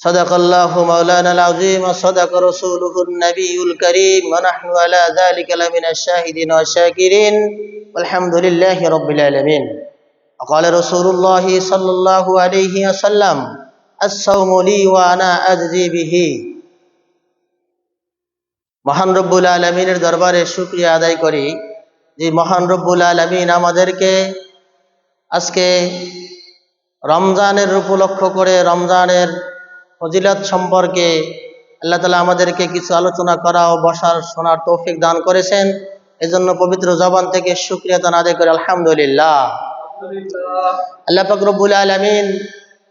صدق الله مولانا العظيم وصدق رسوله النبي الكريم ونحن على ذلك لمن الشاهدين والشاكرين والحمد لله رب العالمين وقال رسول الله صلى الله عليه وسلم الصوم لي وأنا أجزي به মহান রব্বুল আলমিনের দরবারে শুক্রিয়া আদায় করি যে মহান রব্বুল আলমিন আমাদেরকে আজকে রমজানের উপলক্ষ করে রমজানের ফজিলত সম্পর্কে আল্লাহ তালা আমাদেরকে কিছু আলোচনা করা ও বসার শোনার তৌফিক দান করেছেন। এজন্য পবিত্র জবান থেকে শুক্রিয়া দান আদায় করে, আলহামদুলিল্লাহ। আল্লাহ ফকরবুল আলমিন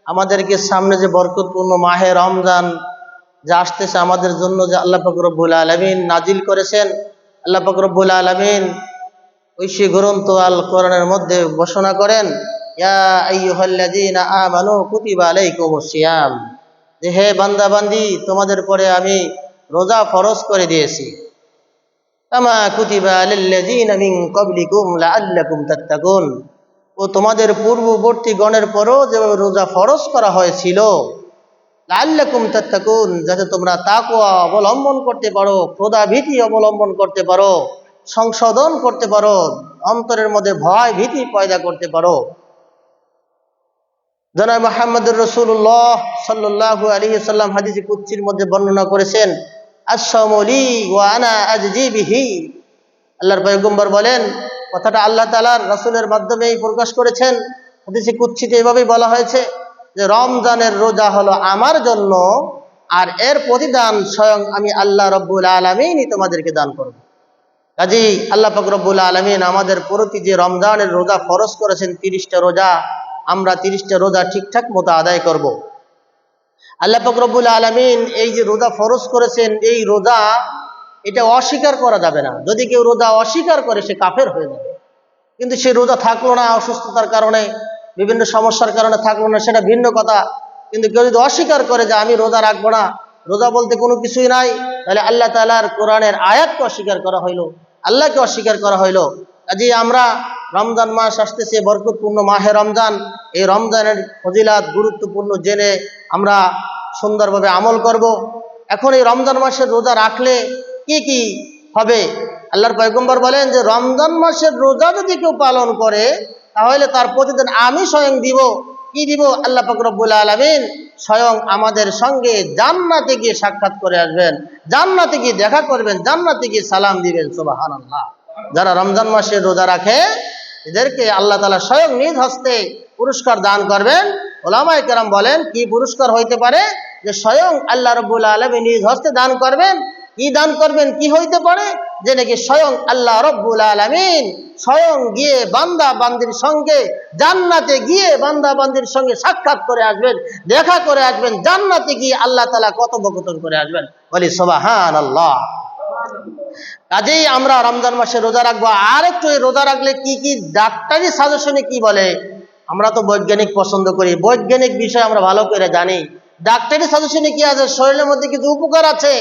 আমাদেরকে সামনে যে বরকতপূর্ণ মাহে রমজান যা আসতেছে আমাদের জন্য যে আল্লাহ ফকরবুল আলমিন নাজিল করেছেন, আল্লাহ ফকরবুল আলমিন ঐশী গ্রন্থ আল কোরআনের মধ্যে ঘোষণা করেন, ইয়া আমানু কুতিবা আলাইকুমুস সিয়াম। যে হে বান্দাবান্দি, তোমাদের পরে আমি রোজা ফরজ করে দিয়েছি। কামা কুতিবা আলাল্লাযীনা মিন ক্বাবলিকুম লাআল্লাকুম তাত্তাকুন ও তোমাদের পূর্ববর্তী গণের পরও যেভাবে রোজা ফরজ করা হয়েছিল লাল্লাকুম তাত্তাকুন যাতে তোমরা তাকওয়া অবলম্বন করতে পারো ভীতি অবলম্বন করতে পারো, সংশোধন করতে পারো, অন্তরের মধ্যে ভয় ভীতি পয়দা করতে পারো। জনাব মোহাম্মদুর রসুল্লাহ সাল্লাল্লাহু আলাইহি সাল্লাম হাদিসে কুচ্ছির মধ্যে বর্ণনা করেছেন আসমলি ওয়া আনা আল্লাহর পয়গম্বর বলেন, কথাটা আল্লাহ তাআলার রাসূলের মাধ্যমেই প্রকাশ করেছেন। হাদিসে কুচ্ছিতে এভাবেই বলা হয়েছে যে, রমজানের রোজা হলো আমার জন্য আর এর প্রতিদান স্বয়ং আমি আল্লাহ রব্বুল আলমিনই তোমাদেরকে দান করব। কাজী আল্লাহ পাক রব্বুল আলমিন আমাদের প্রতি যে রমজানের রোজা ফরজ করেছেন, তিরিশটা রোজা আমরা তিরিশটা রোজা ঠিকঠাক মতো আদায় করব। আল্লাহ পাক রব্বুল আলমিন এই যে রোজা ফরজ করেছেন, এই রোজা এটা অস্বীকার করা যাবে না। যদি কেউ রোজা অস্বীকার করে, সে কাফের হয়ে যাবে। কিন্তু সে রোজা থাকল না অসুস্থতার কারণে, বিভিন্ন সমস্যার কারণে থাকল না, সেটা ভিন্ন কথা। কিন্তু কেউ যদি অস্বীকার করে যে আমি রোজা রাখব না, রোজা বলতে কোনো কিছুই নাই, তাহলে আল্লাহ তালার কোরআনের আয়াতকে অস্বীকার করা হইল, আল্লাহকে অস্বীকার করা হইল। কাজে আমরা রমজান মাস আসতেছে, বরকতপূর্ণ মাহে রমজান। এই রমজানের ফজিলাত গুরুত্বপূর্ণ জেনে আমরা সুন্দরভাবে আমল করব। এখন এই রমজান মাসের রোজা রাখলে কি কি হবে? আল্লাহর পয়গম্বর বলেন যে, রমজান মাসের রোজা যদি কেউ পালন করে, তাহলে তার প্রতিদিন আমি স্বয়ং দিব। কি দিব? আল্লাহ ফকরবুল আলমিন স্বয়ং আমাদের সঙ্গে জান্নাতে গিয়ে সাক্ষাৎ করে আসবেন। জান্নাতে গিয়ে দেখা করবেন, জান্নাতে গিয়ে সালাম দিবেন সুবাহান আল্লাহ যারা রমজান মাসে রোজা রাখে এদেরকে আল্লাহ তালা স্বয়ং নিজ হস্তে পুরস্কার দান করবেন। ওলামাই কেরাম বলেন, কি পুরস্কার হইতে পারে? যে স্বয়ং আল্লাহ রবুল আলমী নিজ হস্তে দান করবেন। কি দান করবেন, কি হইতে পারে? যে নাকি স্বয়ং আল্লাহ রব্বুল আলমিন স্বয়ং গিয়ে বান্দা বান্দির সঙ্গে, জান্নাতে গিয়ে বান্দা বান্দির সঙ্গে সাক্ষাৎ করে আসবেন, দেখা করে আসবেন, জান্নাতে গিয়ে আল্লাহ তালা কথোপকথন করে আসবেন। বলি সোবাহান আল্লাহ কাজেই আমরা রমজান মাসে রোজা রাখব। আর একটু রোজা রাখলে কি কি ডাক্তারি সাজেশনে কি বলে? আমরা তো বৈজ্ঞানিক পছন্দ করি। বৈজ্ঞানিক বিষয় আমরা ভালো করে জানি। ডাক্তারি সাজেশনে কি আছে? শরীরের মধ্যে কিছু উপকার আছে?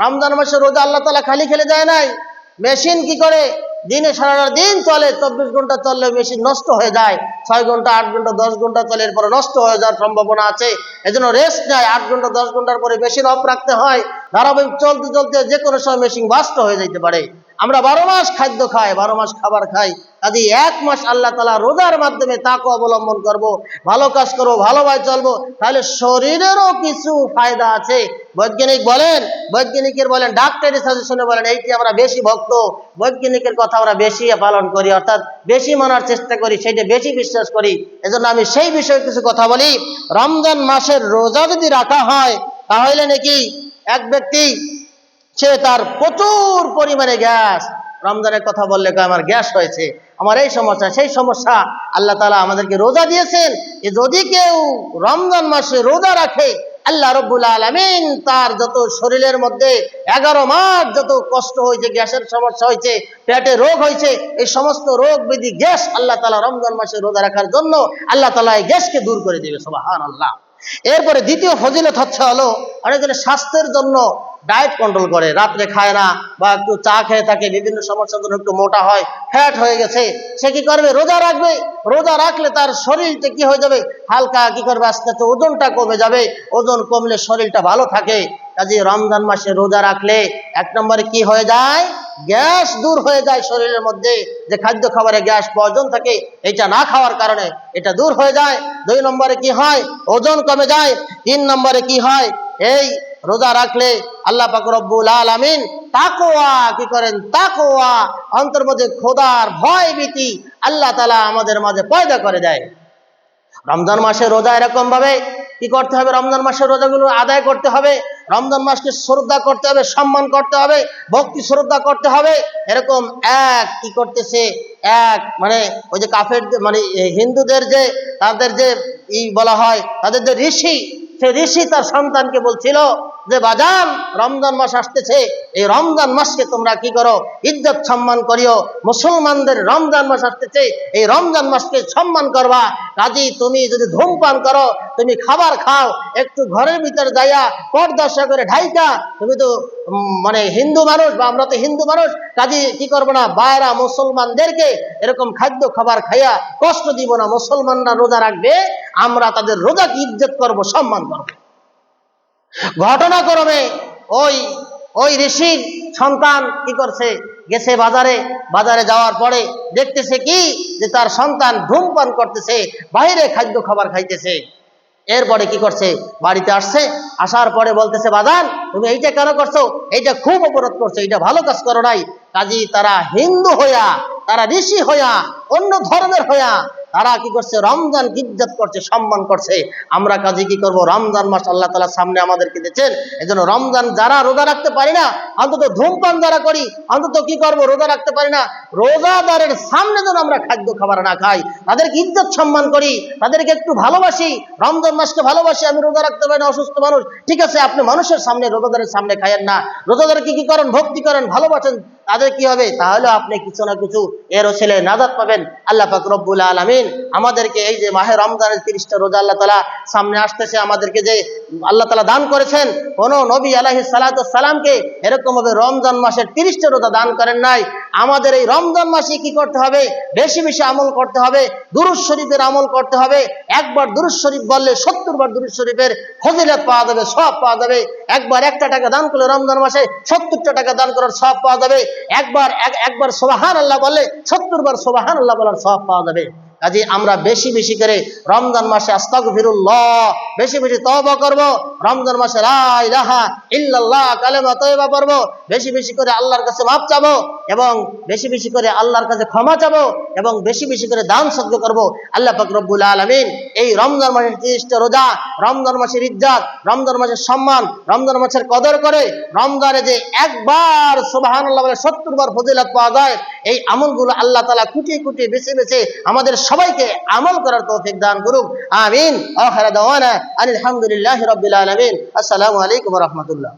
রমজান মাসে রোজা আল্লাহ তালা খালি খেলে যায় নাই? মেশিন কি করে? দিনে সারা দিন চলে, চব্বিশ ঘণ্টা চললে মেশিন নষ্ট হয়ে যায়। ছয় ঘণ্টা, আট ঘণ্টা, দশ ঘণ্টা চলে, এরপরে নষ্ট হয়ে যাওয়ার সম্ভাবনা আছে। এজন্য রেস্ট নেয়, আট ঘণ্টা, দশ ঘণ্টার পরে মেশিন অফ রাখতে হয়। ধারাবাহিক চলতে চলতে যে কোনো সময় মেশিন বাস্ট হয়ে যেতে পারে। আমরা বারো মাস খাদ্য খাই, বারো মাস খাবার খাই। কাজে এক মাস আল্লাহ তালা রোজার মাধ্যমে তাকে অবলম্বন করব, ভালো কাজ করব ভালোভাবে চলবো। তাহলে শরীরেরও কিছু ফায়দা আছে। বৈজ্ঞানিক বলেন, বৈজ্ঞানিকের বলেন, ডাক্তারি সাজেশনে বলেন এইটি আমরা বেশি ভক্ত, বৈজ্ঞানিকের কথা আমরা বেশি পালন করি, অর্থাৎ বেশি মানার চেষ্টা করি সেটা বেশি বিশ্বাস করি। এজন্য আমি সেই বিষয়ে কিছু কথা বলি। রমজান মাসের রোজা যদি রাখা হয়, তাহলে নাকি এক ব্যক্তি সে তার প্রচুর পরিমাণে গ্যাস। রমজানের কথা বললে আমার গ্যাস হয়েছে আমার এই সমস্যা, সেই সমস্যা। আল্লাহ তালা আমাদেরকে রোজা দিয়েছেন যে যদি কেউ রমজান মাসে রোজা রাখে, আল্লাহ রব্বুল আলমিন তার যত শরীরের মধ্যে এগারো মাস যত কষ্ট হয়েছে, গ্যাসের সমস্যা হয়েছে, পেটে রোগ হয়েছে, এই সমস্ত রোগ বিধি গ্যাস আল্লাহ তালা রমজান মাসে রোজা রাখার জন্য আল্লাহ তালা এই গ্যাসকে দূর করে দেবে সবাহান আল্লাহ এরপরে দ্বিতীয় ফজিলত হচ্ছে হলো, অনেকজনের স্বাস্থ্যের জন্য ডায়েট কন্ট্রোল করে। রাত্রে খায় না বা একটু চা খেয়ে থাকে, বিভিন্ন সমস্যার জন্য একটু মোটা হয় ফ্যাট হয়ে গেছে, সে কি করবে? রোজা রাখবে। রোজা রাখলে তার শরীরটা কি হয়ে যাবে? হালকা কি করবে? আস্তে আস্তে ওজনটা কমে যাবে। ওজন কমলে শরীরটা ভালো থাকে। কাজে রমজান মাসে রোজা রাখলে এক নম্বরে কি হয়ে যায়? গ্যাস দূর হয়ে যায় শরীরের মধ্যে। যে খাদ্য খাবারে গ্যাস প্রয়োজন থাকে, এটা না খাওয়ার কারণে এটা দূর হয়ে যায়। দুই নম্বরে কি হয়? ওজন কমে যায়। তিন নম্বরে কি হয়? এই রোজা রাখলে আল্লাহ পাক রব্বুল আলামিন তাকোয়া কি করেন? তাকোয়া অন্তর মধ্যে খোদার ভয় ভীতি আল্লাহ তালা আমাদের মাঝে পয়দা করে দেয়। রমজান মাসে রোজা এরকম ভাবে কি করতে হবে? রমজান মাসের রোজাগুলো আদায় করতে হবে। রমজান মাসকে শ্রদ্ধা করতে হবে, সম্মান করতে হবে, ভক্তি শ্রদ্ধা করতে হবে। এরকম এক কি করতেছে? এক মানে ওই যে কাফের মানে হিন্দুদের যে তাদের যে ই বলা হয়, তাদের যে ঋষি সে ঋষি তার সন্তানকে বলছিল যে বাজান, রমজান মাস আসতেছে, এই রমজান মাসকে তোমরা কি করো? ইজ্জত সম্মান করিও। মুসলমানদের রমজান মাস আসতেছে, এই রমজান মাসকে সম্মান করবা। কাজী, তুমি যদি ধূমপান করো, তুমি খাবার খাও, একটু ঘরের ভিতরে যাইয়া পর্দশা করে ঢাইকা, তুমি তো মানে হিন্দু মানুষ বা আমরা তো হিন্দু মানুষ, কাজী, কি করব না? বাইরা মুসলমানদেরকে এরকম খাদ্য খাবার খাইয়া কষ্ট দিব না। মুসলমানরা রোজা রাখবে, আমরা তাদের রোজাকে ইজ্জত করব, সম্মান করব। ঘটনাক্রমে ওই ওই ঋষির সন্তান কি করছে? গেছে বাজারে বাজারে যাওয়ার পরে দেখতেছে কি? যে তার সন্তান ধূমপান করতেছে, বাইরে খাদ্য খাবার খাইতেছে। এরপরে কি করছে? বাড়িতে আসছে, আসার পরে বলতেছে বাদান তুমি এইটা কেন করছ? এইটা খুব অপরাধ করছ, এইটা ভালো কাজ করো নাই। কাজী তারা হিন্দু হইয়া, তারা ঋষি হইয়া, অন্য ধর্মের হইয়া তারা কি করছে? রমজান ইজ্জত করছে? সম্মান করছে। আমরা কাজে কি করব? রমজান মাস আল্লাহ তালা সামনে আমাদেরকে দিচ্ছেন। এই জন্য রমজান যারা রোজা রাখতে পারি না, অন্তত ধূমপান যারা করি, অন্তত কি করব? রোজা রাখতে পারি না। রোজাদারের সামনে যেন আমরা খাদ্য খাবার না খাই, তাদেরকে ইজ্জত সম্মান করি, তাদেরকে একটু ভালোবাসি, রমজান মাসকে ভালোবাসি, আমি রোজা রাখতে পারি না, অসুস্থ মানুষ। ঠিক আছে, আপনি মানুষের সামনে, রোজাদারের সামনে খাইয়েন না। রোজাদারকে কি করেন? ভক্তি করেন, ভালোবাসেন। তাদের কি হবে? তাহলে আপনি কিছু না কিছু এর ছেলে নাজাদ পাবেন। আল্লাহ ফাকরবুল আলমিন আমাদেরকে এই যে মাহে রমজানের তিরিশটা রোজা আল্লাহ তালা সামনে আসতেছে, আমাদেরকে যে আল্লাহ তালা দান করেছেন, কোন নবী আলাহি সালাতামকে এরকম ভাবে রমজান মাসের তিরিশটা রোজা দান করেন নাই। আমাদের এই রমজান মাসে কি করতে হবে? বেশি বেশি আমল করতে হবে। দুরুজ শরীফের আমল করতে হবে। একবার দুরুজ শরীফ বললে সত্তর বার দুরুজ শরীফের ফজিলত পাওয়া যাবে সব পাওয়া যাবে। একবার একটা টাকা দান করলে রমজান মাসে সত্তরটা টাকা দান করার সব পাওয়া যাবে। একবার এক- একবার সোবাহান আল্লাহ বললে সত্তর বার সোবাহান আল্লাহ বলার সব পাওয়া যাবে। কাজে আমরা বেশি বেশি করে রমজান মাসে আস্তাক ফিরুল্লাহ বেশি বেশি তওবা করব, রমজান মাসে ইলাহা ইল্লাল্লাহ কালেমা তয়বা পড়ব বেশি বেশি করে আল্লাহর কাছে মাপ চাবো এবং বেশি বেশি করে আল্লাহর কাছে ক্ষমা চাবো এবং বেশি বেশি করে দান সদ্য করব। আল্লাহ পাক রব্বুল আলামিন এই রমজান মাসের তিরিশটা রোজা, রমজান মাসের ইজ্জাত, রমজান মাসের সম্মান, রমজান মাসের কদর করে রমজানে যে একবার সুবহানাল্লাহ বলে সত্তর বার ফজিলত পাওয়া যায়, এই আমলগুলো আল্লাহ তালা কুটিয়ে কুটিয়ে বেছে বেছে আমাদের সবাইকে আমল করার তৌফিক দান করুক। আমিন। আখিরা দাওয়ানা আলহামদুলিল্লাহি আলামিন। আসসালামু আলাইকুম রাহমাতুল্লাহ।